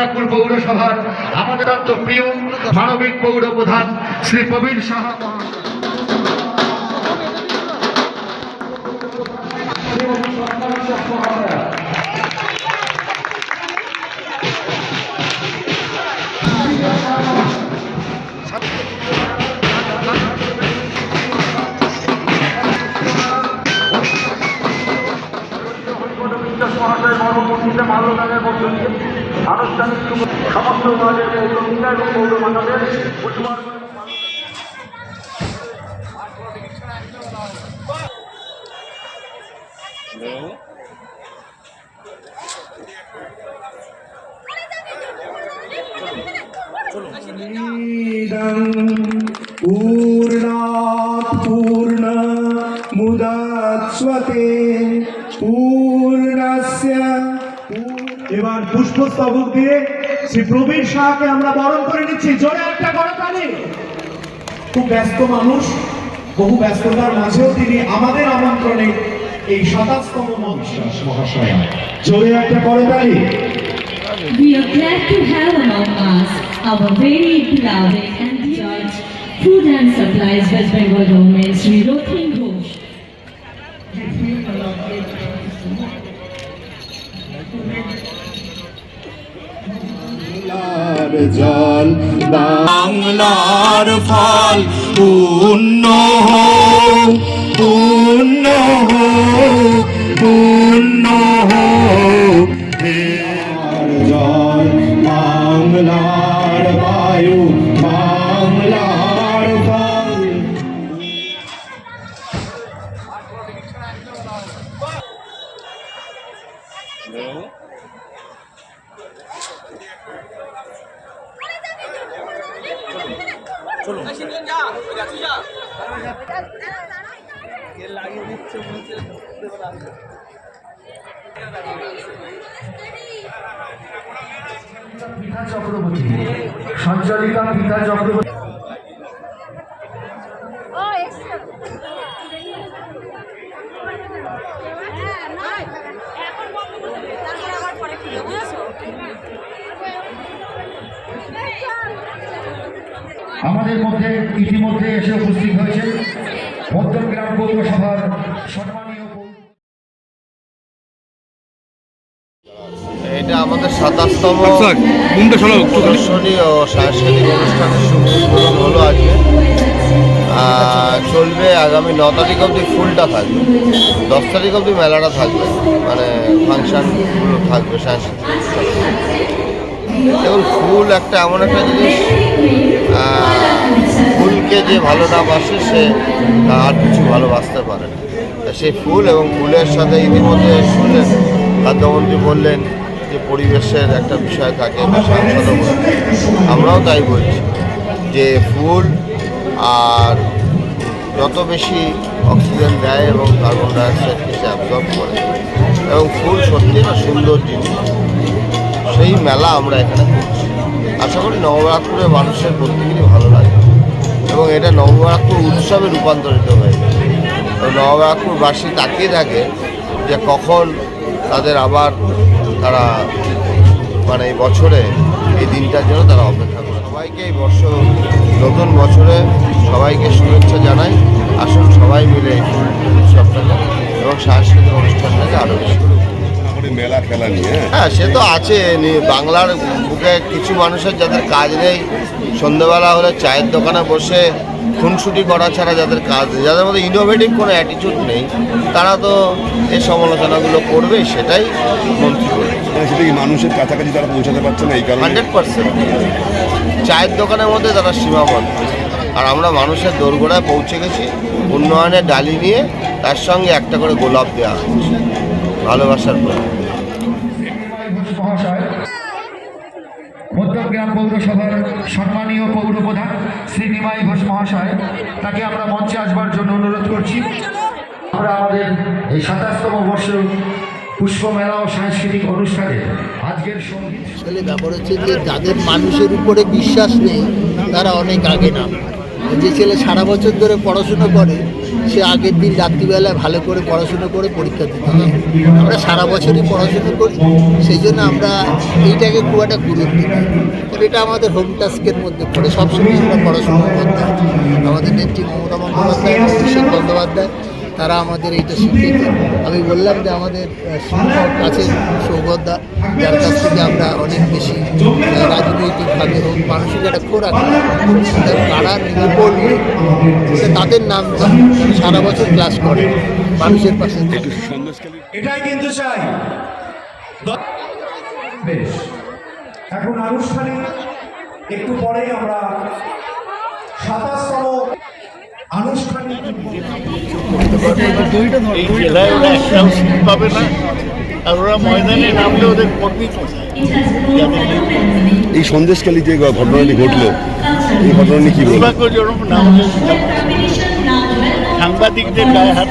নববরাকপুর পৌরসভার আমাদের প্রিয় মানবিক পৌর প্রধান শ্রী প্রবীর সাহা মহাশয়। মহাশয় কর্মসূচিতে মাল্যদানের মধ্য দিয়ে আনুষ্ঠানিক শুভ সমস্ত ওয়ার্ডের পৌরমিতা এবং পৌরমাতাদের পুষ্পার্ঘ এবং पूर्णात् पूर्ण मुदच्वते পূর্ণস্য এবার পুষ্পস্তবক দিয়ে শ্রী প্রবীর শাহকে আমরা বরণ করে নিচ্ছি। জোরে একটা করতালি খুব ব্যস্ত মানুষ, বহু ব্যস্ততার মাঝেও তিনি আমাদের আমন্ত্রণে এই সাতাশতম বিশ্বাস মহাশয়। জোরে একটা করতালি We are glad to have among us our very beloved and judge Food and Supplies, West Bengal Government, Sri Rothin Ghosh. বাংলার জল বাংলার ফল পূর্ণ পূর্ণ পূর্ণ পিতা চক্রবর্তী সঞ্চালিকা পিতা চক্রবর্তী। হ্যাঁ এখন পরে আমাদের মধ্যে ইতিমধ্যে এসে উপস্থিত হয়েছে মধ্যমগ্রাম পৌরসভার সম্মানীয় এটা আমাদের সাতাশতম ও সাংস্কৃতিক অনুষ্ঠানের শুভ উদ্বোধন হলো আজকে। আহ, চলবে আগামী ন তারিখ অবধি ফুলটা থাকবে। দশ তারিখ অবধি মেলাটা থাকবে। মানে ফাংশনগুলো থাকবে সাংস্কৃতিক দেখুন, ফুল একটা এমন একটা জিনিস ফুলকে যে ভালো না বাসে সে আর কিছু ভালোবাসতে পারে না। সেই ফুল এবং ফুলের সাথে ইতিমধ্যে শুনলেন, খাদ্যমন্ত্রী বললেন যে পরিবেশের একটা বিষয় থাকে আমরাও তাই বলছি যে ফুল আর যত বেশি অক্সিজেন দেয় এবং কার্বন ডাইঅক্সাইডকে সে অ্যাবজর্ব করে, এবং ফুল সত্যি একটা সুন্দর জিনিস। সেই মেলা আমরা এখানে করছি। আশা করি নবরাত্রে মানুষের প্রত্যেকেরই ভালো লাগে। এবং এটা নবরাত্র উৎসবে রূপান্তরিত হয়ে নবরাত্রবাসী তাকিয়ে থাকে যে কখন তাদের আবার তারা মানে এই বছরে এই দিনটার জন্য তারা অপেক্ষা করে। সবাইকে এই বর্ষ নতুন বছরে সবাইকে শুভেচ্ছা জানাই। আসুন সবাই মিলে এই উৎসবটাকে এবং সাংস্কৃতিক অনুষ্ঠানটাকে আরও বেশি মেলা খেলা নিয়ে? হ্যাঁ সে তো আছে। বাংলার বুকে কিছু মানুষের যাদের কাজ নেই সন্ধ্যেবেলা হলে চায়ের দোকানে বসে খুনসুটি করা ছাড়া যাদের কাজ নেই যাদের মধ্যে ইনোভেটিভ কোনো অ্যাটিটিউড নেই তারা তো এই সমালোচনাগুলো করবে সেটাই মন্ত্রী মানে সেটা কি মানুষের কাছাকাছি তারা পৌঁছাতে পারছে না এই কারণে? Hundred percent. চায়ের দোকানের মধ্যে তারা সীমাবদ্ধ। আর আমরা মানুষের দোরগোড়ায় পৌঁছে গেছি উন্নয়নের ডালি নিয়ে তার সঙ্গে একটা করে গোলাপ দেওয়া হচ্ছে ভালোবাসার ঘোষ মহাশয়। মধ্যমগ্রাম পৌরসভার সম্মানীয় পৌর প্রধান শ্রী নিমাই ঘোষ মহাশয়, তাকে আমরা মঞ্চে আসবার জন্য অনুরোধ করছি। আমরা আমাদের এই সাতাশতম বর্ষ পুষ্প মেলা ও সাংস্কৃতিক অনুষ্ঠানে আজকের সংগীত ব্যাপার হচ্ছে যে যাদের মানুষের উপরে বিশ্বাস নেই, তারা অনেক আগে নাম। যে ছেলে সারা বছর ধরে পড়াশুনো করে সে আগের দিন রাত্রিবেলায় ভালো করে পড়াশুনো করে পরীক্ষা দিতে হবে। আমরা সারা বছরই পড়াশুনো করি, সেই জন্য আমরা এইটাকে খুব একটা গুরুত্ব দিই। এটা আমাদের হোম টাস্কের মধ্যে পড়ে। সবসময় আমরা পড়াশুনো করতে আমাদের নেত্রী মমতা বন্দ্যোপাধ্যায় অভিষেক বন্দ্যোপাধ্যায় তারা আমাদের এইটা শিখিয়েছে। আমি বললাম যে আমাদের শিক্ষক আছেন সৌগতদা যার কাছ থেকে আমরা অনেক বেশি রাজনৈতিকভাবে হোক মানসিক একটা খোরাক পাড়ার রিপোর্ট তাদের নাম সারা বছর ক্লাস করে মানুষের পাশে এটাই কিন্তু চাই। বেশ। এখন আনুষ্ঠানিক একটু পরেই আমরা সাতাশতম আনুষ্ঠানিক এই জেলায় ওরা একটাও সিট পাবে না আর ওরা ময়দানে নামলে ওদের কর্মী এই সন্দেশকালী যে ঘটনাটি ঘটলো এই ঘটনাটি নিয়ে কি বলব? দুর্ভাগ্যজনক না হলে সাংবাদিকদের গায়ে হাত